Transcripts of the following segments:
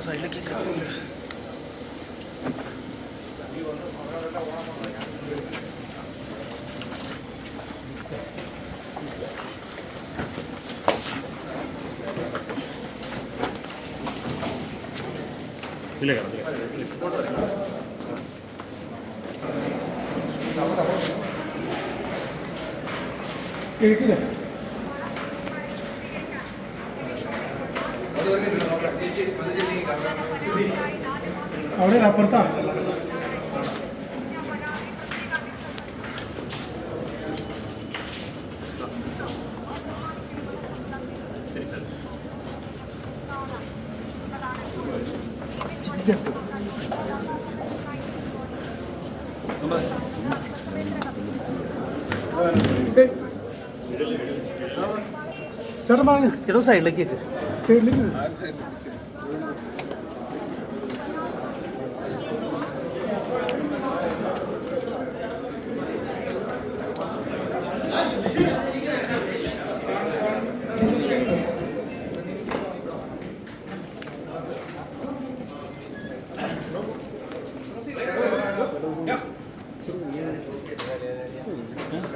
സൈഡിലേക്ക് ഇല്ല കിടന്നില്ല കേൾക്കില്ല അവിടെ അപ്പുറത്താ ചേട്ടൻ പറഞ്ഞു സൈഡിലേക്ക് സൈഡിലേക്ക്.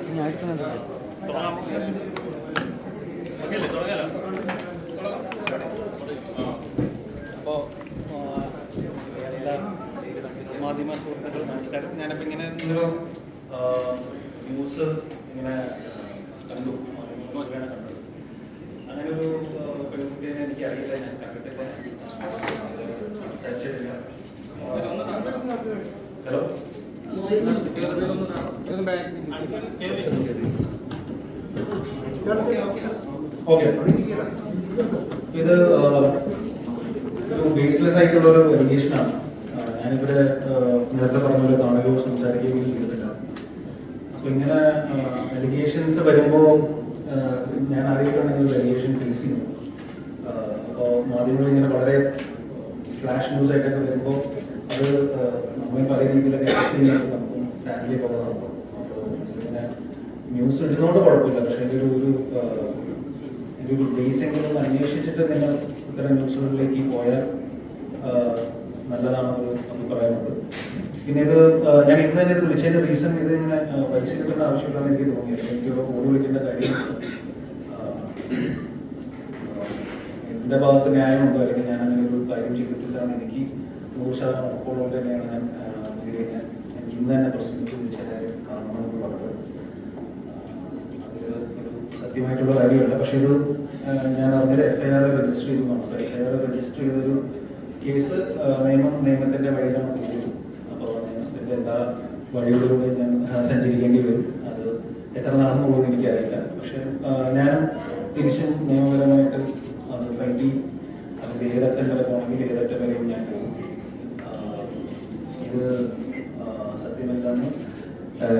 ഞാൻ എടുക്കുന്നുണ്ട് അപ്പോൾ എല്ലാ മാധ്യമ സുഹൃത്തുക്കൾ നമസ്കാരം ഞാനപ്പോൾ ഇങ്ങനെ ഒരു ന്യൂസ് ഇങ്ങനെ കണ്ടു. നോക്കിയാണ് കണ്ടത്. അങ്ങനെ ഒരു പെൺകുട്ടിയെ എനിക്ക് അറിയില്ല. ഞാൻ കണ്ടിട്ടില്ല. സംസാരിച്ചിട്ടില്ല. ഹലോ? ഇത് ബേസ്ലെസ് ആയിട്ടുള്ള ഒരു എലിഗേഷൻ ആണ് ഞാനിവിടെ നേരത്തെ പറഞ്ഞ പോലെ കാണുകയോ സംസാരിക്കുകയോ ചെയ്തിട്ടില്ല. അപ്പൊ ഇങ്ങനെ എലിഗേഷൻസ് വരുമ്പോൾ ഞാൻ അറിയിട്ടുണ്ടെങ്കിൽ എലിഗേഷൻ ഫേസ് ചെയ്യുന്നു അപ്പോൾ മാധ്യമങ്ങൾ ഇങ്ങനെ വളരെ ഫ്ലാഷ് ന്യൂസ് ആയിട്ടൊക്കെ വരുമ്പോൾ അത് നമ്മൾ പല രീതിയിലൊക്കെ നമുക്കും ഫാമിലിയൊക്കെ ഉള്ളതാണ്. അപ്പോൾ ഇങ്ങനെ ന്യൂസ് ഇടുന്നതുകൊണ്ട് കുഴപ്പമില്ല. പക്ഷേ ഇതൊരു ഒരു ഒരു ബേസ് എങ്കിലും അന്വേഷിച്ചിട്ട് നിങ്ങൾ ഇത്തരം ന്യൂസുകളിലേക്ക് പോയാൽ നല്ലതാണെന്ന് പറയാനുണ്ട്. പിന്നെ ഇത് ഞാൻ ഇന്ന് തന്നെ ഇത് വിളിച്ചതിന്റെ റീസൺ ഇത് ഇങ്ങനെ പരിശീലിക്കേണ്ട ആവശ്യമില്ലെന്ന് എനിക്ക് തോന്നിയത്. എനിക്ക് ഓടി വിളിക്കേണ്ട കാര്യം ആ, എന്റെ ഭാഗത്ത് ന്യായമുണ്ടോ അല്ലെങ്കിൽ ഞാൻ അങ്ങനെ ഒരു കാര്യം ചെയ്തിട്ടില്ല എന്ന് എനിക്ക് നൂറ് ശതമാനം ഉറപ്പുള്ളത് തന്നെയാണ് ഞാൻ എനിക്ക് ഇന്ന് തന്നെ പ്രസിഡന്റ് വിളിച്ച കാര്യം കാണണമെന്ന് പറഞ്ഞത്. അതിൽ സത്യമായിട്ടുള്ള കാര്യമല്ല. പക്ഷേ ഇത് ഞാൻ അറിഞ്ഞൊരു എഫ് ഐ ആർ രജിസ്റ്റർ ചെയ്തു എഫ് ഐ ആർ രജിസ്റ്റർ ചെയ്തൊരു കേസ് നിയമം നിയമത്തിന്റെ വഴിയിലാണ് പോകുന്നത് അപ്പോൾ നിയമത്തിന്റെ എല്ലാ വഴികളിലൂടെ ഞാൻ സഞ്ചരിക്കേണ്ടി വരും. അത് എത്ര നാളെന്നുള്ളത് എനിക്കറിയില്ല. പക്ഷെ ഞാൻ തിരിച്ചും നിയമപരമായിട്ട് അത് ചെയ്യും അത് ഏതറ്റം വരെ പോകണമെങ്കിൽ ഏതറ്റം വരെയും ഞാൻ പോകും. ഇത് സത്യമല്ലാന്ന്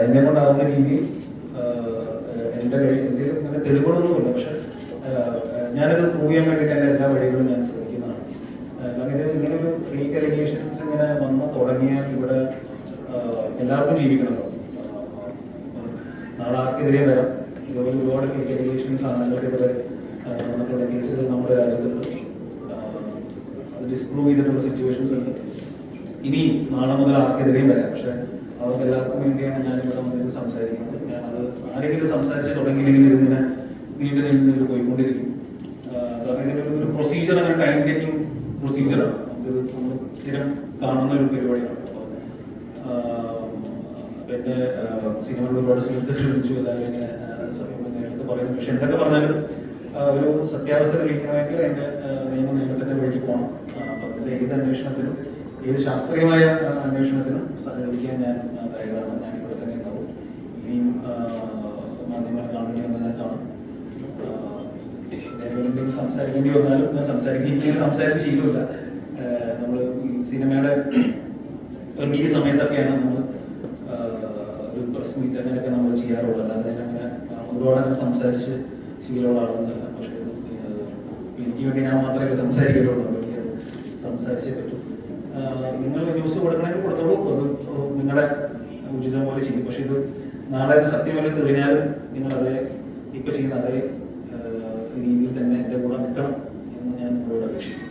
എന്നെ കൊണ്ടാകുന്ന രീതിയിൽ എന്റെ എന്റെ അങ്ങനെ തെളിവുകളൊന്നുമില്ല. പക്ഷെ ഞാനത് ചെയ്യാൻ വേണ്ടിയിട്ട് എന്റെ എല്ലാ വഴികളും ഞാൻ ശ്രമിക്കുന്നതാണ്. കാരണം ഇത് ഇങ്ങനെ ഒരു ഫേക്ക് അലിഗേഷൻസ് ഇങ്ങനെ വന്ന് തുടങ്ങിയാൽ ഇവിടെ എല്ലാവർക്കും ജീവിക്കണമല്ലോ നാളെ ആർക്കെതിരെ വരാം. ഇതുപോലെ ഒരുപാട് ഫേക്ക് അലിഗേഷൻസ് ആണുങ്ങൾക്കെതിരെ വന്നിട്ടുള്ള കേസുകൾ നമ്മുടെ രാജ്യത്തുണ്ട് ഡിസ്പ്രൂവ് ചെയ്തിട്ടുള്ള സിറ്റുവേഷൻസ് ഉണ്ട്. ഇനി നാളെ മുതൽ ആർക്കെതിരെയും വരാം. പക്ഷെ അവർക്ക് എല്ലാവർക്കും വേണ്ടിയാണ് ഞാൻ ഇവിടെ വന്നിട്ട് സംസാരിക്കുന്നത് ഞാനത് ആരെങ്കിലും സംസാരിച്ച് തുടങ്ങിയില്ലെങ്കിൽ ഇതിങ്ങനെ നീണ്ടു നീണ്ടു നീണ്ടു പോയിക്കൊണ്ടിരിക്കും കാരണം ഇതിനൊരു പ്രൊസീജിയർ അങ്ങനെ ടൈം ടേക്കിംഗ് പ്രൊസീജിയറാണ് സ്ഥിരം കാണുന്ന ഒരു പരിപാടിയാണ്. പിന്നെ സിനിമകളിൽ ഒരുപാട് സുഹൃത്തുക്കൾ ക്ഷണിച്ചു എല്ലാവരും സമയം നേരത്തെ പറയുന്നു. പക്ഷെ എന്തൊക്കെ പറഞ്ഞാലും ഒരു സത്യാവസ്ഥ തെളിയിക്കണമെങ്കിൽ അതിന്റെ നിയമ നിയമത്തിന്റെ വഴിക്ക് പോകണം. അപ്പം അതിന്റെ ഏത് അന്വേഷണത്തിനും ഏത് ശാസ്ത്രീയമായ അന്വേഷണത്തിനും സഹകരിക്കാൻ ഞാൻ തയ്യാറാണ്. ഞാൻ ഇവിടെ തന്നെ ഉണ്ടാവും. ഇനിയും ആ, മാധ്യമങ്ങൾ കാണണമെന്ന് ഞാൻ കാണും ആ, ഇതേപോലെ എന്തെങ്കിലും സംസാരിക്കേണ്ടി വന്നാലും ഞാൻ സംസാരിക്കും സംസാരിച്ച് ശീലമില്ല. നമ്മൾ സിനിമയുടെ റിലീസ് സമയത്തൊക്കെയാണ് നമ്മൾ ഒരു പ്രസ് മീറ്റ് അങ്ങനെയൊക്കെ നമ്മൾ ചെയ്യാറുള്ളത്. അല്ലാതെ അങ്ങനെ ഒരുപാട് അങ്ങനെ സംസാരിച്ച് ശീലമുള്ള ആളൊന്നുമല്ല. പക്ഷേ എനിക്ക് വേണ്ടി ഞാൻ മാത്രമേ സംസാരിക്കുള്ളൂ എനിക്ക് എനിക്കത് സംസാരിച്ചേ പറ്റൂ. നിങ്ങൾ ന്യൂസ് കൊടുക്കണമെങ്കിൽ കൊടുത്തോളൂ. അത് നിങ്ങളുടെ ഉചിതം പോലെ ചെയ്യും. പക്ഷെ ഇത് നാളെ സത്യമല്ല തെളിഞ്ഞാലും നിങ്ങൾ അതേ ഇപ്പൊ ചെയ്യുന്ന അതേ രീതിയിൽ തന്നെ എന്റെ കൂടെ നിൽക്കണം എന്ന് ഞാൻ നിങ്ങളോട് അപേക്ഷിക്കുന്നു.